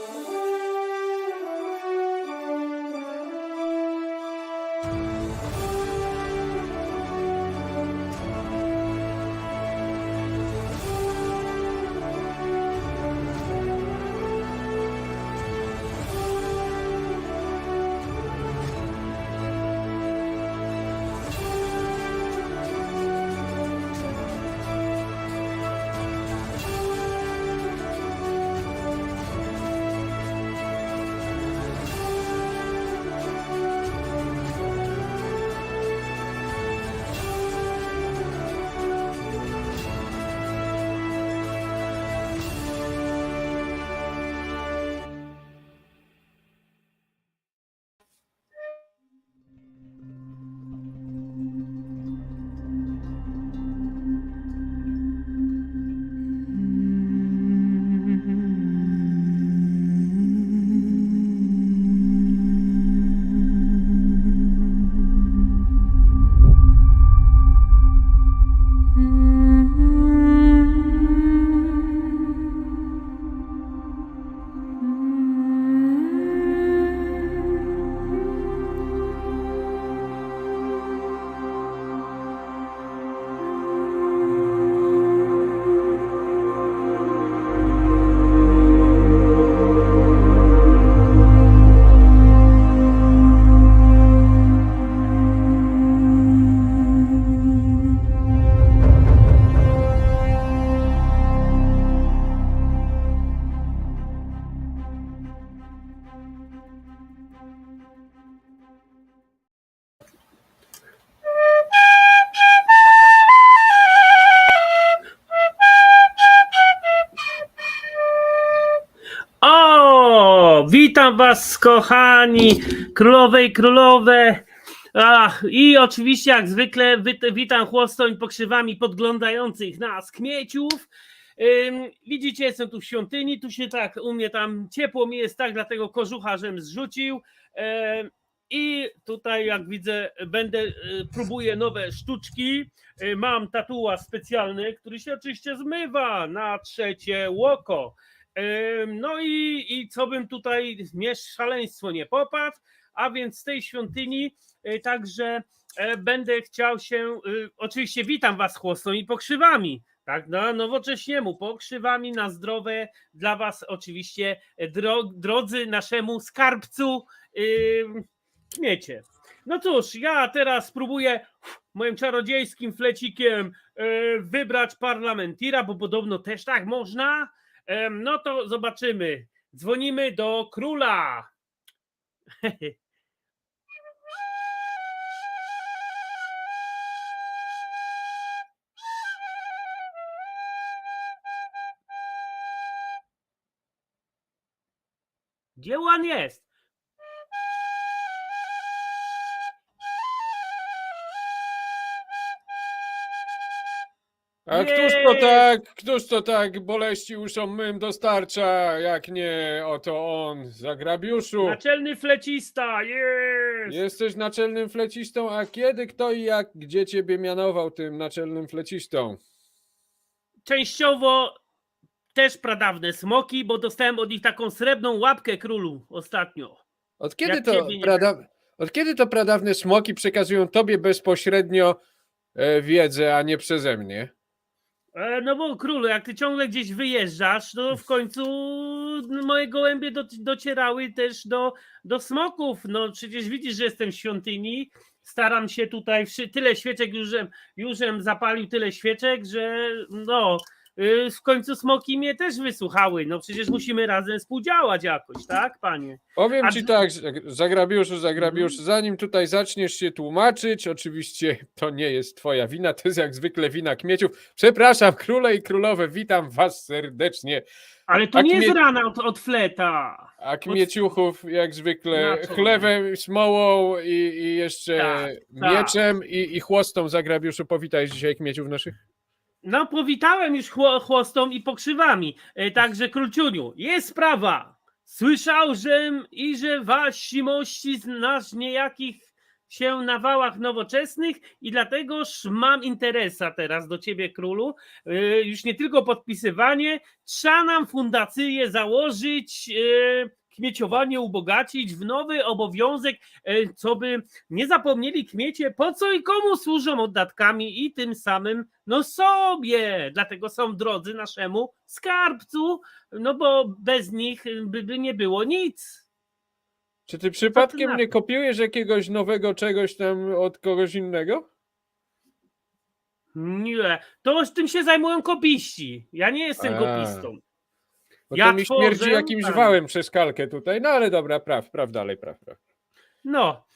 O, witam was, kochani, królowe i królowe. Ach, I oczywiście, jak zwykle, wit- witam chłostoń pokrzywami podglądających nas kmieciów. Ym, widzicie, jestem tu w świątyni, tu się tak, u mnie tam ciepło mi jest tak, dlatego kożucha żem zrzucił. Em, I tutaj, jak widzę, będę, y, próbuję nowe sztuczki. Y, Mam tatuaż specjalny, który się oczywiście zmywa na trzecie łoko. No i, i co bym tutaj miesz szaleństwo nie popadł, a więc z tej świątyni y, także e, będę chciał się, y, oczywiście witam was chłostą i pokrzywami, tak, na nowocześniemu, pokrzywami na zdrowe dla was oczywiście, e, dro, drodzy naszemu skarbcu ym, kmiecie. No cóż, ja teraz spróbuję moim czarodziejskim flecikiem e, wybrać parlamentira, bo podobno też tak można. No to zobaczymy. Dzwonimy do króla. Gdzie on jest? A któż to tak, któż to tak boleści uszom mym dostarcza, jak nie oto on, zagrabiuszu? Naczelny flecista, jest! Jesteś naczelnym flecistą, a kiedy, kto i jak, gdzie ciebie mianował tym naczelnym flecistą? Częściowo też pradawne smoki, bo dostałem od nich taką srebrną łapkę królu ostatnio. Od kiedy Jak to, ciebie nie prada... Od kiedy to pradawne smoki przekazują tobie bezpośrednio e, wiedzę, a nie przeze mnie? E, No bo królu, jak ty ciągle gdzieś wyjeżdżasz, to w końcu moje gołębie do, docierały też do, do smoków. No przecież widzisz, że jestem w świątyni. Staram się tutaj, tyle świeczek jużem, jużem zapalił tyle świeczek, że no w końcu smoki mnie też wysłuchały. No przecież musimy razem współdziałać jakoś, tak panie? Powiem A ci tak, Zagrabiuszu, Zagrabiuszu, Mhm. zanim tutaj zaczniesz się tłumaczyć, oczywiście to nie jest twoja wina, to jest jak zwykle wina kmieciów. Przepraszam, króle i królowe, witam was serdecznie. Ale to A nie kmie- jest rana od, od fleta. A kmieciuchów jak zwykle Na co? chlewem, smołą i, i jeszcze Tak, tak. mieczem i, i chłostą, Zagrabiuszu, powitaj dzisiaj kmieciów naszych. No, powitałem już chło, chłostą i pokrzywami. E, Także, króciuniu, jest sprawa. Słyszał, że i że wasi mości znasz niejakich się na wałach nowoczesnych i dlategoż mam interesa teraz do ciebie, królu. Yy, Już nie tylko podpisywanie, trzeba nam fundację założyć, yy, kmieciowanie ubogacić w nowy obowiązek, yy, co by nie zapomnieli kmiecie, po co i komu służą oddatkami i tym samym no sobie, dlatego są drodzy naszemu skarbcu, no bo bez nich by, by nie było nic. Czy ty przypadkiem nie kopiujesz jakiegoś nowego czegoś tam od kogoś innego? Nie, to z tym się zajmują kopiści. Ja nie jestem A. kopistą. Bo Ja to mi śmierdzi tworzę, jakimś wałem przez kalkę tutaj. No ale dobra, praw, praw dalej, praw, praw. No.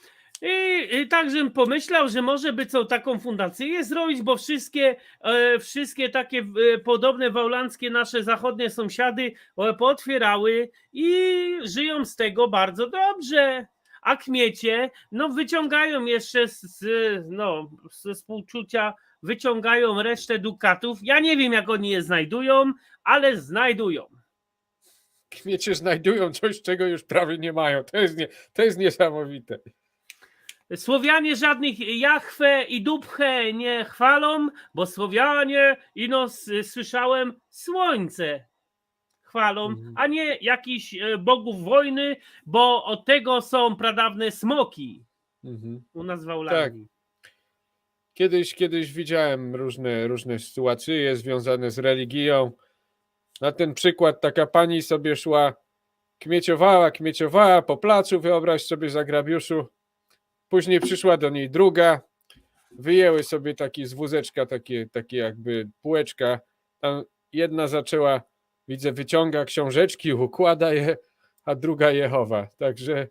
I, I tak, żebym pomyślał, że może by co taką fundację zrobić, bo wszystkie, e, wszystkie takie e, podobne wałlanckie nasze zachodnie sąsiady e, pootwierały i żyją z tego bardzo dobrze. A kmiecie, no wyciągają jeszcze z, z, no, ze współczucia, wyciągają resztę dukatów. Ja nie wiem, jak oni je znajdują, ale znajdują. Kmiecie znajdują coś, czego już prawie nie mają. To jest, nie, to jest niesamowite. Słowianie żadnych Jachwę i Dubchę nie chwalą, bo Słowianie, ino słyszałem, słońce chwalą, Mhm. a nie jakichś e, bogów wojny, bo od tego są pradawne smoki Mhm. u nas w Aulandii. Kiedyś, kiedyś widziałem różne, różne sytuacje związane z religią. Na ten przykład taka pani sobie szła, kmieciowała, kmieciowała po placu, wyobraź sobie zagrabiuszu. Później przyszła do niej druga, wyjęły sobie taki z wózeczka, takie, takie jakby półeczka. Tam jedna zaczęła, widzę, wyciąga książeczki, układa je, a druga je chowa. Także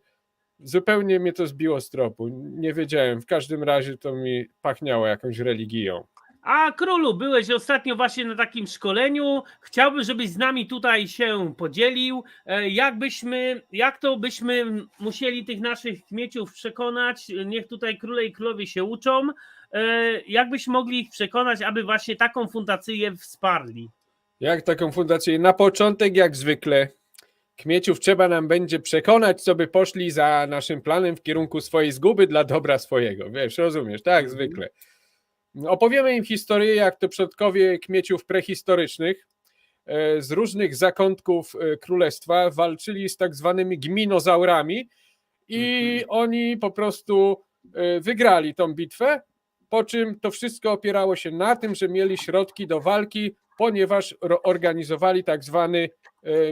zupełnie mnie to zbiło z tropu. Nie wiedziałem. W każdym razie to mi pachniało jakąś religią. A królu, byłeś ostatnio właśnie na takim szkoleniu. Chciałbym, żebyś z nami tutaj się podzielił. E, Jak byśmy, jak to byśmy musieli tych naszych kmieciów przekonać? Niech tutaj króle i królowie się uczą. E, Jak byśmy mogli ich przekonać, aby właśnie taką fundację wsparli? Jak taką fundację? Na początek, jak zwykle, kmieciów trzeba nam będzie przekonać, co by poszli za naszym planem w kierunku swojej zguby dla dobra swojego. Wiesz, rozumiesz, tak, Mhm. zwykle. Opowiemy im historię, jak to przodkowie kmieciów prehistorycznych e, z różnych zakątków e, królestwa walczyli z tak zwanymi gminozaurami i Mhm. oni po prostu e, wygrali tą bitwę, po czym to wszystko opierało się na tym, że mieli środki do walki, ponieważ organizowali tak zwany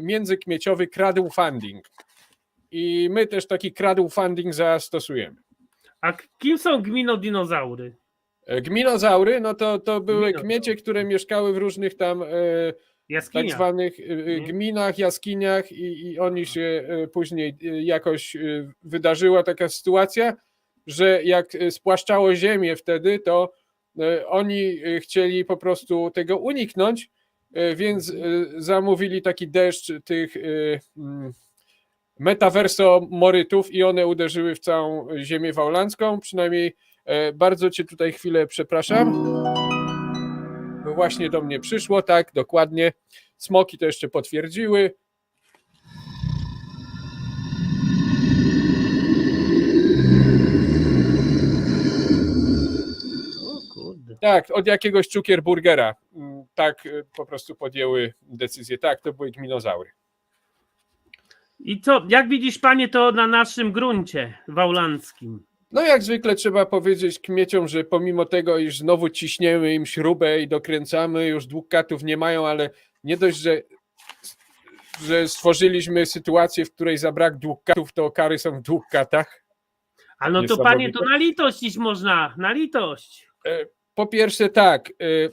międzykmieciowy crowdfunding. I my też taki crowdfunding zastosujemy. A kim są gminodinozaury? E, Gminozaury, no to, to były Gminozaury. kmiecie, które mieszkały w różnych tam e, tak zwanych e, Mhm. gminach, jaskiniach i, i oni się później jakoś wydarzyła taka sytuacja, że jak spłaszczało ziemię wtedy, to oni chcieli po prostu tego uniknąć, więc e, zamówili taki deszcz tych mm, metaverso-morytów i one uderzyły w całą ziemię wałlancką, przynajmniej bardzo cię tutaj chwilę przepraszam. Bo Właśnie do mnie przyszło, tak, dokładnie. Smoki to jeszcze potwierdziły. Tak, od jakiegoś cukierburgera. Mm, Tak e, po prostu podjęły decyzję. Tak, to były gminozaury. I co, jak widzisz panie to na naszym gruncie wałlanckim? No jak zwykle trzeba powiedzieć kmieciom, że pomimo tego, iż znowu ciśniemy im śrubę i dokręcamy, już długkatów nie mają, ale nie dość, że, że stworzyliśmy sytuację, w której za brak długkatów, to kary są w długkatach. A no to panie, to na litość iść można, na litość. Po pierwsze tak, y,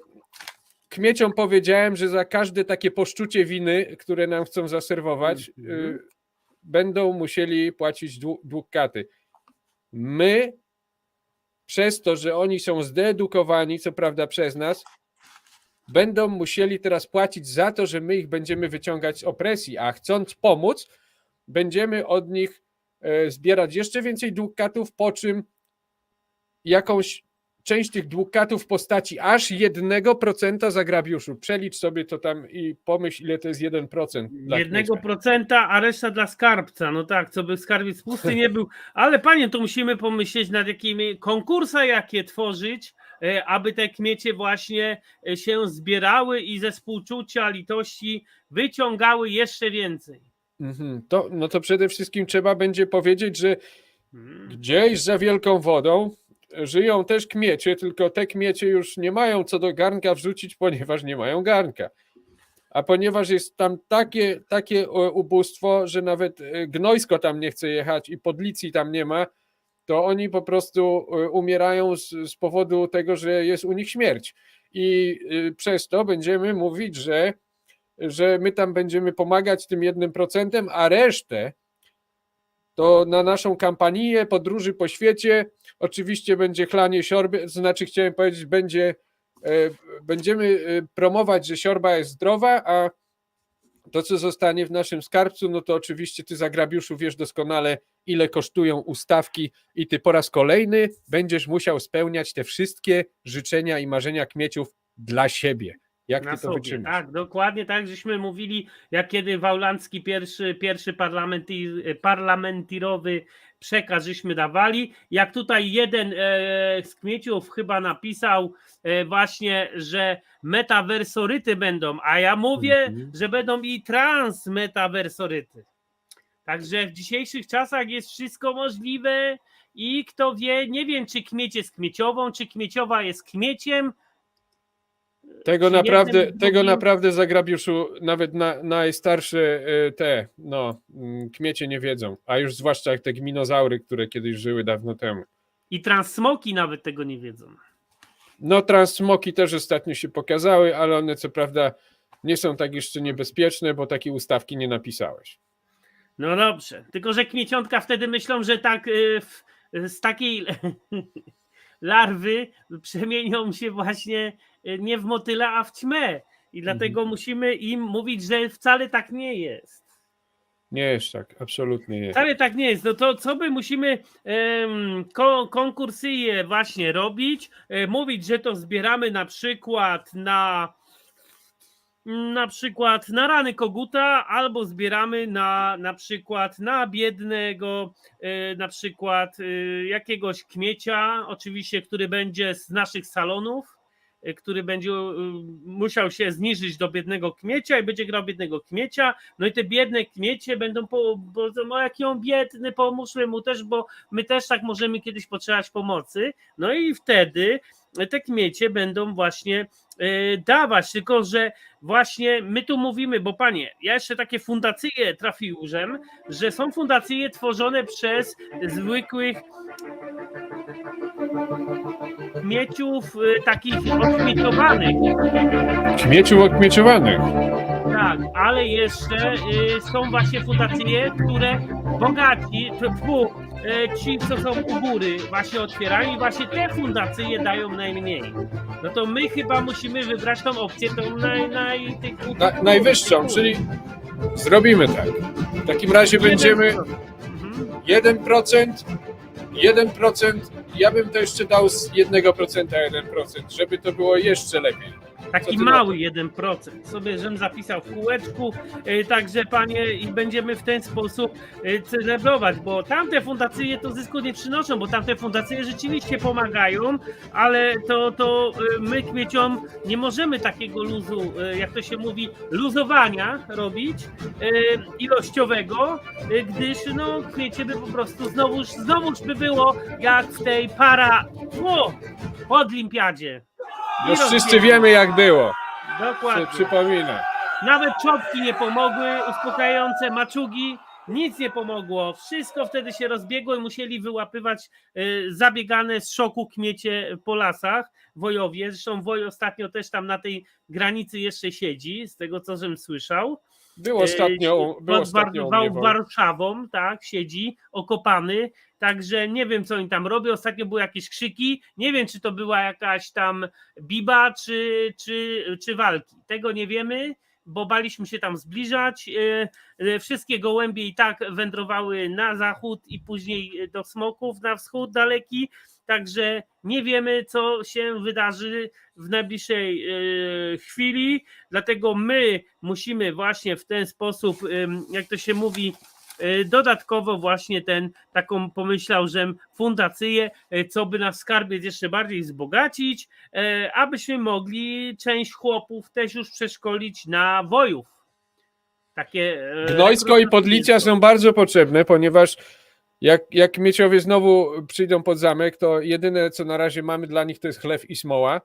kmieciom powiedziałem, że za każde takie poszczucie winy, które nam chcą zaserwować, Mhm. y, będą musieli płacić dłu- długkaty. My, przez to, że oni są zdeedukowani, co prawda przez nas, będą musieli teraz płacić za to, że my ich będziemy wyciągać z opresji, a chcąc pomóc, będziemy od nich e, zbierać jeszcze więcej długkatów, po czym jakąś część tych długkatów w postaci aż 1% zagrabiuszu. Przelicz sobie to tam i pomyśl, ile to jest 1%. dla Jednego kmiecia. procenta, a reszta dla skarbca. No tak, co by skarbiec pusty nie był. Ale panie, to musimy pomyśleć nad jakimi konkursa jakie tworzyć, e, aby te kmiecie właśnie e, się zbierały i ze współczucia, litości wyciągały jeszcze więcej. Mhm. To, no to przede wszystkim trzeba będzie powiedzieć, że Mm. gdzieś za wielką wodą żyją też kmiecie, tylko te kmiecie już nie mają co do garnka wrzucić, ponieważ nie mają garnka. A ponieważ jest tam takie, takie o, ubóstwo, że nawet e, gnojsko tam nie chce jechać i podlicji tam nie ma, to oni po prostu e, umierają z, z powodu tego, że jest u nich śmierć. I przez to będziemy mówić, że, że my tam będziemy pomagać tym jednym procentem, a resztę to na naszą kampanię podróży po świecie oczywiście będzie chlanie siorby, znaczy chciałem powiedzieć, będzie, e, będziemy e, promować, że siorba jest zdrowa, a to, co zostanie w naszym skarbcu, no to oczywiście ty zagrabiuszu wiesz doskonale, ile kosztują ustawki i ty po raz kolejny będziesz musiał spełniać te wszystkie życzenia i marzenia kmieciów dla siebie. Jak Na ty to sobie, wytrzymasz? tak, dokładnie tak, żeśmy mówili, jak kiedy Wałlandzki pierwszy, pierwszy parlamenti, parlamentirowy przekaz żeśmy dawali, jak tutaj jeden e, z kmieciów chyba napisał e, właśnie, że metawersoryty będą, a ja mówię, Mhm. że będą i transmetawersoryty. Także w dzisiejszych czasach jest wszystko możliwe i kto wie, nie wiem czy kmieć jest kmieciową, czy kmieciowa jest kmieciem, Tego naprawdę, tego naprawdę zagrabiuszu nawet na, najstarsze y, te no, mm, kmiecie nie wiedzą, a już zwłaszcza jak te gminozaury, które kiedyś żyły dawno temu. I transsmoki nawet tego nie wiedzą. No transsmoki też ostatnio się pokazały, ale one co prawda nie są tak jeszcze niebezpieczne, bo takiej ustawki nie napisałeś. No dobrze, tylko że kmieciątka wtedy myślą, że tak y, z takiej larwy przemienią się właśnie nie w motyla, a w ćmę. I dlatego musimy im mówić, że wcale tak nie jest. Nie jest tak, absolutnie nie. Wcale tak nie jest. No to co by musimy em, ko, konkursyje właśnie robić? E, mówić, że to zbieramy na przykład na na przykład na rany koguta, albo zbieramy na na przykład na biednego, e, na przykład e, jakiegoś kmiecia, oczywiście, który będzie z naszych salonów, który będzie e, musiał się zniżyć do biednego kmiecia i będzie grał biednego kmiecia, no i te biedne kmiecie będą, po, bo, no jaki on biedny, pomóżmy mu też, bo my też tak możemy kiedyś potrzebować pomocy, no i wtedy te kmiecie będą właśnie dawać, tylko że właśnie my tu mówimy, bo panie, ja jeszcze takie fundacje trafiłem, że są fundacje tworzone przez zwykłych kmieciów e, takich odkmieciowanych, Kmieciu okmieczowanych. tak, ale jeszcze y, są właśnie fundacje, które bogaci, tfu, y, ci, co są u góry, właśnie otwierają i właśnie te fundacje dają najmniej. No to my chyba musimy wybrać tą opcję, tą naj, naj, tych, Na, najwyższą, czyli zrobimy tak. W takim razie będziemy Mhm. 1%, 1%, ja bym to jeszcze dał z 1% 1%, żeby to było jeszcze lepiej. Taki mały 1%. Sobie żem zapisał w kółeczku, y, także panie i będziemy w ten sposób y, celebrować, bo tamte fundacje to zysku nie przynoszą, bo tamte fundacje rzeczywiście pomagają, ale to, to y, my kmieciom nie możemy takiego luzu, jak to się mówi, luzowania robić ilościowego, gdyż no kmiecie by po prostu znowuż, znowuż by było jak w tej para o, podlimpiadzie. I Już wszyscy wiemy jak było. Dokładnie. Przy, przypominam. Nawet czopki nie pomogły, uspokajające maczugi, nic nie pomogło. Wszystko wtedy się rozbiegło i musieli wyłapywać y, zabiegane z szoku kmiecie po lasach, wojowie. Zresztą woj ostatnio też tam na tej granicy jeszcze siedzi, z tego co żem słyszał. Było ostatnio, Y, było pod War- ostatnio u Wa- mnie wo- Warszawą, tak, siedzi, okopany. Także nie wiem, co oni tam robią. Ostatnio były jakieś krzyki. Nie wiem, czy to była jakaś tam biba, czy, czy, czy walki. Tego nie wiemy, bo baliśmy się tam zbliżać. E, e, Wszystkie gołębie i tak wędrowały na zachód i później do smoków na wschód daleki. Także nie wiemy, co się wydarzy w najbliższej e, chwili, dlatego my musimy właśnie w ten sposób, jak to się mówi, e, dodatkowo właśnie ten taką pomyślał, że fundację, e, co by nas skarbiec jeszcze bardziej wzbogacić, abyśmy mogli część chłopów też już przeszkolić na wojów. Takie Gnojsko i podlicia są bardzo potrzebne, ponieważ jak, jak mieciowie znowu przyjdą pod zamek, to jedyne co na razie mamy dla nich to jest chlew i smoła.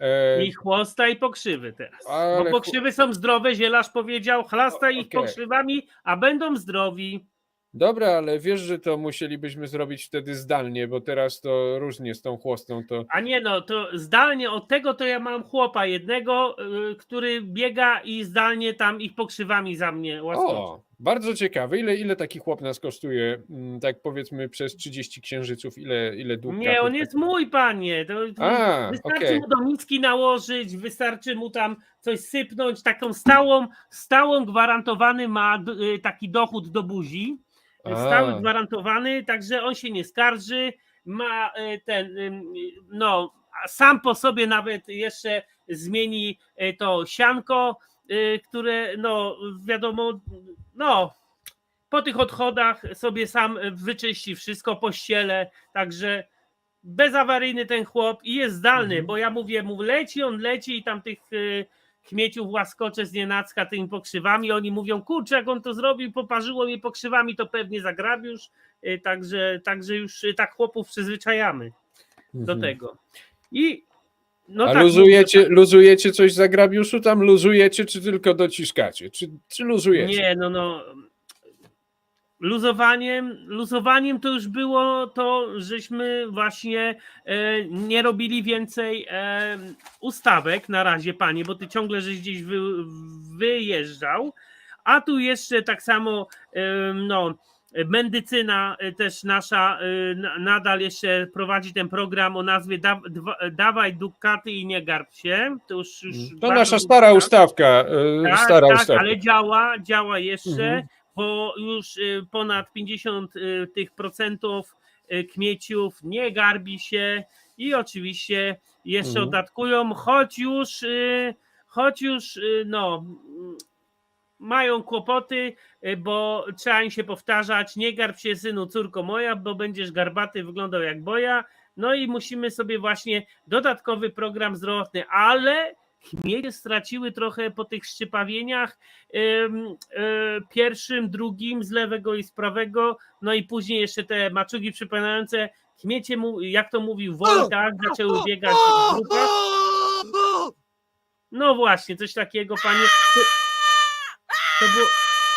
E, I chłosta i pokrzywy teraz. Ale Bo pokrzywy są zdrowe, zielarz powiedział, chlasta ich Okej. pokrzywami, a będą zdrowi. Dobra, ale wiesz, że to musielibyśmy zrobić wtedy zdalnie, bo teraz to różnie z tą chłostą. To A nie no, to zdalnie od tego to ja mam chłopa jednego, y, który biega i zdalnie tam ich pokrzywami za mnie łaskoczy. O, bardzo ciekawe. Ile, ile taki chłop nas kosztuje? Mm, Tak powiedzmy przez 30 księżyców, ile, ile dług Nie, on jest mój, panie. To, A, wystarczy okej. mu do miski nałożyć, wystarczy mu tam coś sypnąć, taką stałą, stałą gwarantowany ma d- y, taki dochód do buzi. Stały A. gwarantowany, także on się nie skarży, ma y, ten, ym, no, sam po sobie nawet jeszcze zmieni y, to sianko, które, no, wiadomo, no, po tych odchodach sobie sam wyczyści wszystko, pościele, także bezawaryjny ten chłop i jest zdalny, Mhm. bo ja mówię mu leci, on leci i tam tych kmieciów łaskocze z nienacka tymi pokrzywami, oni mówią, kurczę, jak on to zrobił, poparzyło mnie pokrzywami, to pewnie zagrabiusz, y, także, także już y, tak chłopów przyzwyczajamy do Mhm. tego. I no A tak, luzujecie, mówię, luzujecie coś za grabiuszu? Tam luzujecie, czy tylko dociskacie? Czy, czy luzujecie? Nie, no no. Luzowaniem, luzowaniem to już było to, żeśmy właśnie e, nie robili więcej e, ustawek na razie, panie, bo ty ciągle żeś gdzieś wy, wyjeżdżał, a tu jeszcze tak samo e, no, medycyna e, też nasza e, na- nadal jeszcze prowadzi ten program o nazwie da, dwa, Dawaj Dukaty i nie garb się. To już, już To nasza stara czas. ustawka. e, Tak, stara tak, ustawka. ale działa, działa jeszcze, Mhm. Bo już y, ponad 50 y, tych procentów y, kmieciów nie garbi się i oczywiście jeszcze Mhm. odatkują, choć już, choć już no, mają kłopoty, bo trzeba im się powtarzać, nie garb się synu, córko moja, bo będziesz garbaty, wyglądał jak boja, no i musimy sobie właśnie dodatkowy program zdrowotny, ale Chmiele straciły trochę po tych szczypawieniach y, pierwszym, drugim z lewego i z prawego, no i później jeszcze te maczugi przypominające Kmiecie, mu, jak to mówił Wojtak, zaczęły biegać w grupach. No właśnie, coś takiego, panie. To, to było,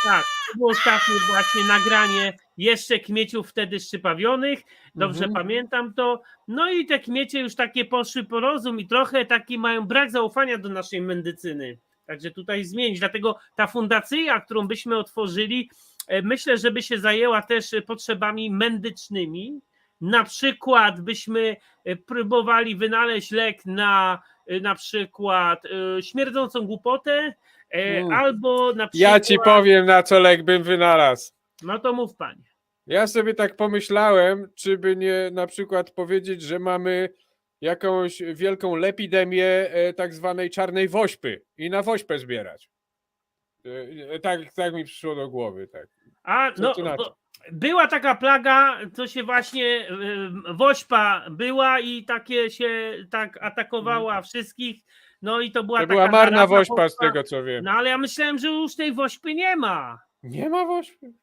tak, to było ostatnie właśnie nagranie jeszcze kmieciów wtedy szczypawionych. Dobrze Mhm. pamiętam to. No i te kmiecie już takie poszły po rozum i trochę taki mają brak zaufania do naszej medycyny. Także tutaj zmienić. Dlatego ta fundacja, którą byśmy otworzyli, e, myślę, żeby się zajęła też potrzebami medycznymi. Na przykład byśmy e, próbowali wynaleźć lek na e, na przykład śmierdzącą głupotę, Mm. albo na przykład. Ja ci powiem, na co lek bym wynalazł. No to mów panie. Ja sobie tak pomyślałem, czy by nie na przykład powiedzieć, że mamy jakąś wielką lepidemię e, tak zwanej czarnej wośpy i na wośpę zbierać. E, e, Tak, tak mi przyszło do głowy. Tak. A Co no, była taka plaga, co się właśnie wośpa była i takie się tak atakowała wszystkich. No i to była To taka była marna zarazna wośpa z tego co wiem. No ale ja myślałem, że już tej wośpy nie ma. Nie ma wośpy.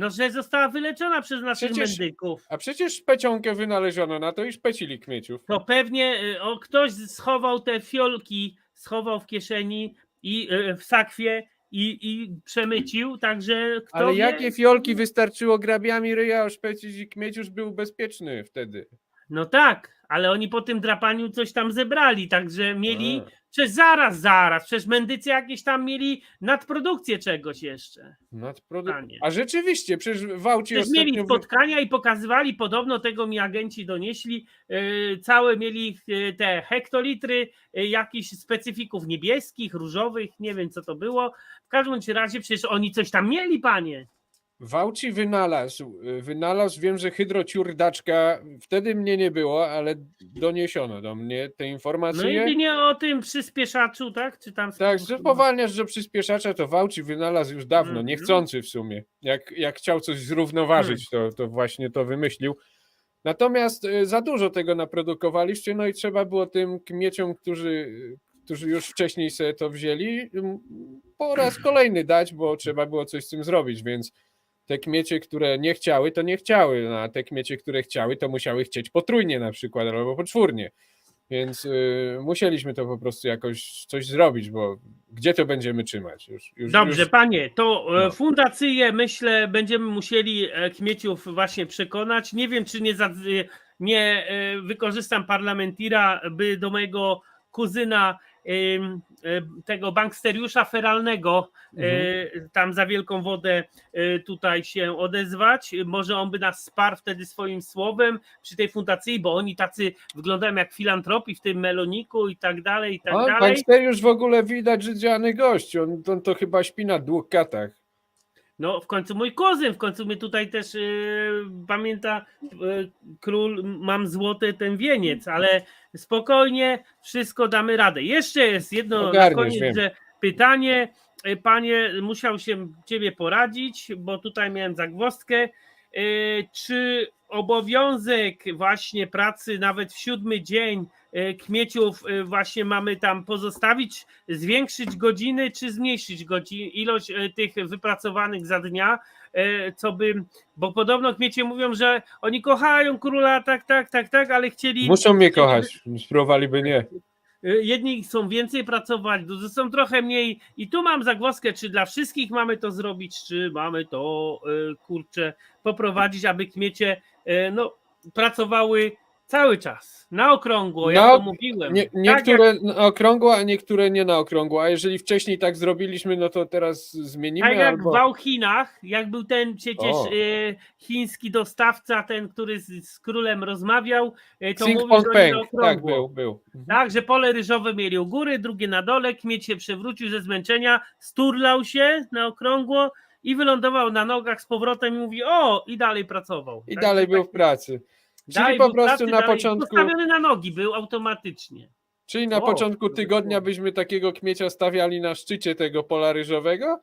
No, że została wyleczona przez naszych Przecież- medyków. A przecież szpecionkę wynaleziono na to i szpecili kmieciów. To pewnie y, o, ktoś schował te fiolki, schował w kieszeni i y, w sakwie i, i przemycił, także kto Ale wie, jakie fiolki wystarczyło grabiami ryja oszpecić i kmieciusz był bezpieczny wtedy. No tak, ale oni po tym drapaniu coś tam zebrali, także mieli. A. Przecież zaraz, zaraz, przecież mendycy jakieś tam mieli nadprodukcję czegoś jeszcze. Nadprodu- Panie. A rzeczywiście, przecież Wałci Przecież ostatnio... mieli spotkania i pokazywali, podobno tego mi agenci donieśli, yy, całe mieli yy, te hektolitry yy, jakichś specyfików niebieskich, różowych, nie wiem co to było. W każdym razie przecież oni coś tam mieli, panie. Wałci wynalazł, y, wynalazł, wiem, że hydrociurdaczka, wtedy mnie nie było, ale doniesiono do mnie te No informacje. jedynie o tym przyspieszaczu, tak? Czy tam Tak, że powalniasz, że przyspieszacza to Wałci wynalazł już dawno, Mhm. niechcący w sumie. Jak, jak chciał coś zrównoważyć, Hmm. to, to właśnie to wymyślił. Natomiast y, za dużo tego naprodukowaliście, no i trzeba było tym kmieciom, którzy, którzy już wcześniej sobie to wzięli, m, po raz kolejny dać, bo trzeba było coś z tym zrobić, więc te kmiecie, które nie chciały, to nie chciały, no, a te kmiecie, które chciały, to musiały chcieć potrójnie na przykład, albo poczwórnie. Więc y, musieliśmy to po prostu jakoś coś zrobić, bo gdzie to będziemy trzymać? Już, już, Dobrze, już... panie, to e, No. myślę, będziemy musieli e, kmieciów właśnie przekonać. Nie wiem, czy nie, za, nie e, wykorzystam parlamentira, by do mojego kuzyna tego banksterjusza feralnego e, Mhm. tam za wielką wodę e, tutaj się odezwać. Może on by nas wsparł wtedy swoim słowem przy tej fundacji, bo oni tacy wyglądają jak filantropi w tym meloniku i tak dalej, i tak A, dalej. już w ogóle widać, że dziany gość. On, on to chyba śpi na dwóch katach. No, w końcu mój kozyn, w końcu mnie tutaj też yy, pamięta yy, król, mam złoty ten wieniec, ale spokojnie, wszystko damy radę. Jeszcze jest jedno na koniec, wiem. że pytanie, yy, panie, musiał się ciebie poradzić, bo tutaj miałem zagwozdkę. Yy, czy obowiązek właśnie pracy nawet w siódmy dzień yy, kmieciów yy, właśnie mamy tam pozostawić, zwiększyć godziny, czy zmniejszyć godzin, ilość e, tych wypracowanych za dnia, e, co by, bo podobno kmiecie mówią, że oni kochają króla, tak, tak, tak, tak, ale chcieli, Muszą mnie kochać, spróbowaliby nie. e, jedni chcą więcej pracować, drudzy są trochę mniej i tu mam zagłoskę, czy dla wszystkich mamy to zrobić, czy mamy to, e, kurczę, poprowadzić, aby kmiecie, e, no, pracowały cały czas, na okrągło, jak Na- to mówiłem. nie Tak jak niektóre na okrągło, a niektóre nie na okrągło. A jeżeli wcześniej tak zrobiliśmy, no to teraz zmienimy Tak jak albo... w Wałchinach, jak był ten przecież O. e, chiński dostawca, ten, który z, z królem rozmawiał, e, to Sing mówił, że oni na Peng. okrągło. Tak, był, był. Mhm. Tak, że pole ryżowe mieli u góry, drugie na dole, kmieć się przewrócił ze zmęczenia, sturlał się na okrągło i wylądował na nogach z powrotem i mówi o, i dalej pracował. I Także dalej był tak- w pracy. Czyli dalej po był prostu pracy, na początku... Postawiony na nogi był automatycznie. Czyli na początku tygodnia byśmy takiego kmiecia stawiali na szczycie tego pola ryżowego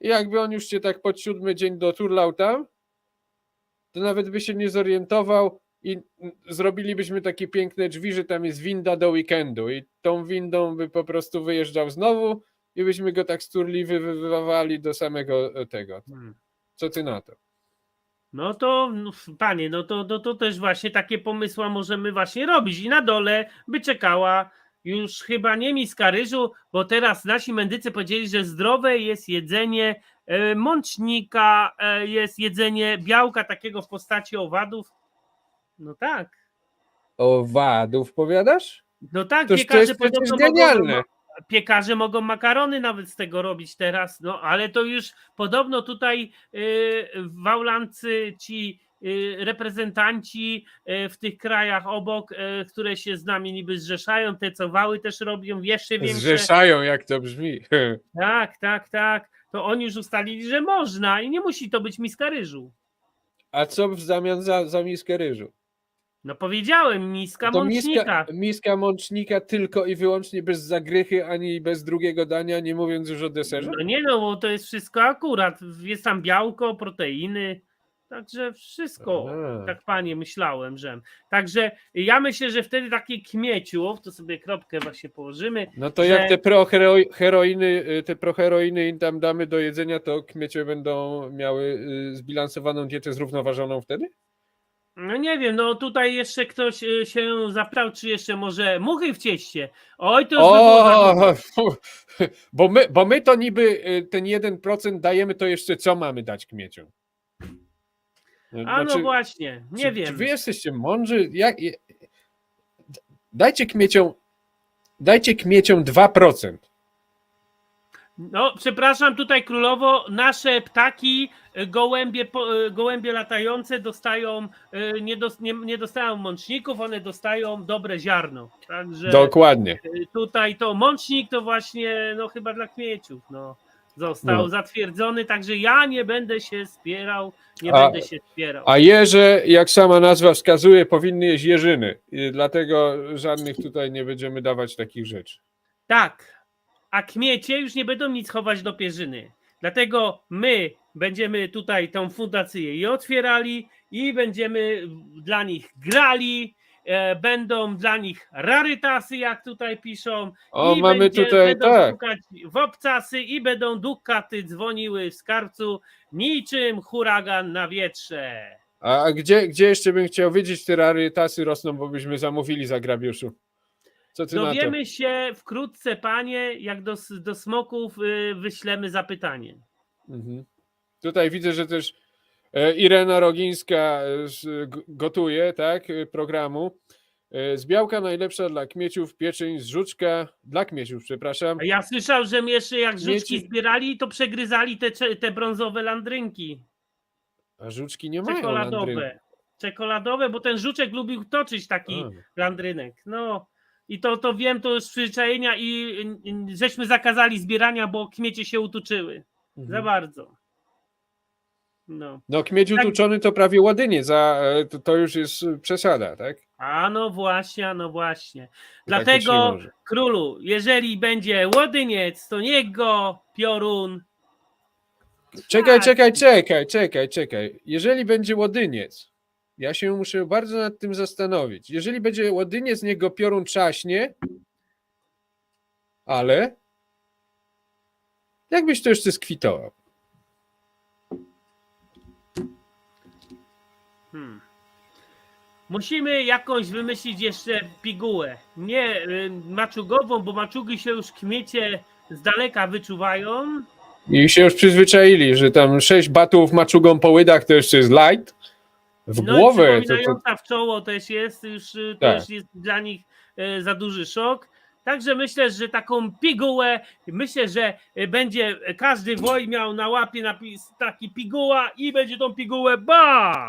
i jakby on już się tak pod siódmy dzień doturlał tam, to nawet by się nie zorientował i zrobilibyśmy takie piękne drzwi, że tam jest winda do weekendu i tą windą by po prostu wyjeżdżał znowu i byśmy go tak sturliwy wywywali do samego tego. Co ty na to? No to, panie, no to, to, to też właśnie takie pomysła możemy właśnie robić. I na dole by czekała już chyba nie miska ryżu, bo teraz nasi mędrycy powiedzieli, że zdrowe jest jedzenie mącznika, jest jedzenie białka takiego w postaci owadów. No tak. Owadów powiadasz? No tak, to jest podobno mogą- genialne. Piekarze mogą makarony nawet z tego robić teraz, no ale to już podobno tutaj y, wałlancy, ci y, reprezentanci y, w tych krajach obok, które się z nami niby zrzeszają, te co wały też robią jeszcze większe. Zrzeszają, jak to brzmi. Tak, tak, tak. To oni już ustalili, że można i nie musi to być miska ryżu. A co w zamian za, za miskę ryżu? No powiedziałem, miska To mącznika. miska, miska mącznika tylko i wyłącznie bez zagrychy, ani bez drugiego dania, nie mówiąc już o deserze? No nie no, bo to jest wszystko akurat. Jest tam białko, proteiny, także wszystko. Aha. Tak panie, myślałem, że. Także ja myślę, że wtedy takich kmieciów, to sobie kropkę właśnie położymy. No to że- jak te proheroiny, y, te proheroiny im tam damy do jedzenia, to kmiecie będą miały y, zbilansowaną dietę zrównoważoną wtedy? No nie wiem, no tutaj jeszcze ktoś y, się zaprał, czy jeszcze może muchy w cieście. Oj, to już O, bo my, bo my to niby y, ten 1% dajemy, to jeszcze co mamy dać kmieciom? A no właśnie, nie czy, wiem. Czy wy jesteście mądrzy? Je- dajcie kmieciom, dajcie kmieciom 2%. No, przepraszam, tutaj królowo, nasze ptaki, y, gołębie, y, gołębie latające dostają, y, nie, dos, nie, nie dostają mączników, one dostają dobre ziarno. Także Dokładnie. tutaj to mącznik to właśnie, no chyba dla kmieciów, no. został No. zatwierdzony, także ja nie będę się spierał, nie A- będę się spierał. A jeże, jak sama nazwa wskazuje, powinny jeść jeżyny. Dlatego żadnych tutaj nie będziemy dawać takich rzeczy. Tak, a kmiecie już nie będą nic chować do pierzyny. Dlatego my będziemy tutaj tą fundację i otwierali i będziemy dla nich grali. E, będą dla nich rarytasy, jak tutaj piszą. O, I mamy będzie, tutaj, będą tak. szukać w obcasy i będą dukaty dzwoniły w skarbcu niczym huragan na wietrze. A a gdzie, gdzie jeszcze bym chciał wiedzieć, te rarytasy rosną, bo byśmy zamówili za grabiuszu? Co ty? Dowiemy się wkrótce, panie, jak do, do smoków y, wyślemy zapytanie. Mhm. Tutaj widzę, że też e, Irena Rogińska e, gotuje, tak, e, programu. Z białka najlepsza dla kmieciów, pieczeń z żuczka, dla kmieciów, przepraszam. Ja słyszał, że jeszcze jak żuczki Mieci- zbierali, to przegryzali te, te brązowe landrynki. A żuczki nie mają landryn. Czekoladowe. Czekoladowe, bo ten żuczek lubił toczyć taki A. landrynek. No i to, to wiem, to już z przyzwyczajenia i żeśmy zakazali zbierania, bo kmiecie się utuczyły. Za Mhm. bardzo. No. No kmieć Tak. utuczony to prawie ładynie, za, e, to, to już jest e, przesada, tak? A no właśnie, a no właśnie. tak Dlatego może. królu, jeżeli będzie łodyniec, to niech go piorun. Czekaj, Tak. czekaj, czekaj, czekaj, czekaj. Jeżeli będzie łodyniec, ja się muszę bardzo nad tym zastanowić. Jeżeli będzie łodyniec, niech go piorun trzaśnie, ale jakbyś to jeszcze skwitował? Hmm. Musimy jakąś wymyślić jeszcze pigułę. Nie y, maczugową, bo maczugi się już kmiecie z daleka wyczuwają. I się już przyzwyczaili, że tam sześć batów maczugą po łydach to jeszcze jest light. W No głowę i to, w czoło też jest, już y, to Tak. już jest dla nich y, za duży szok. Także myślę, że taką pigułę, myślę, że y, będzie każdy woj miał na łapie napis taki piguła i będzie tą pigułę ba!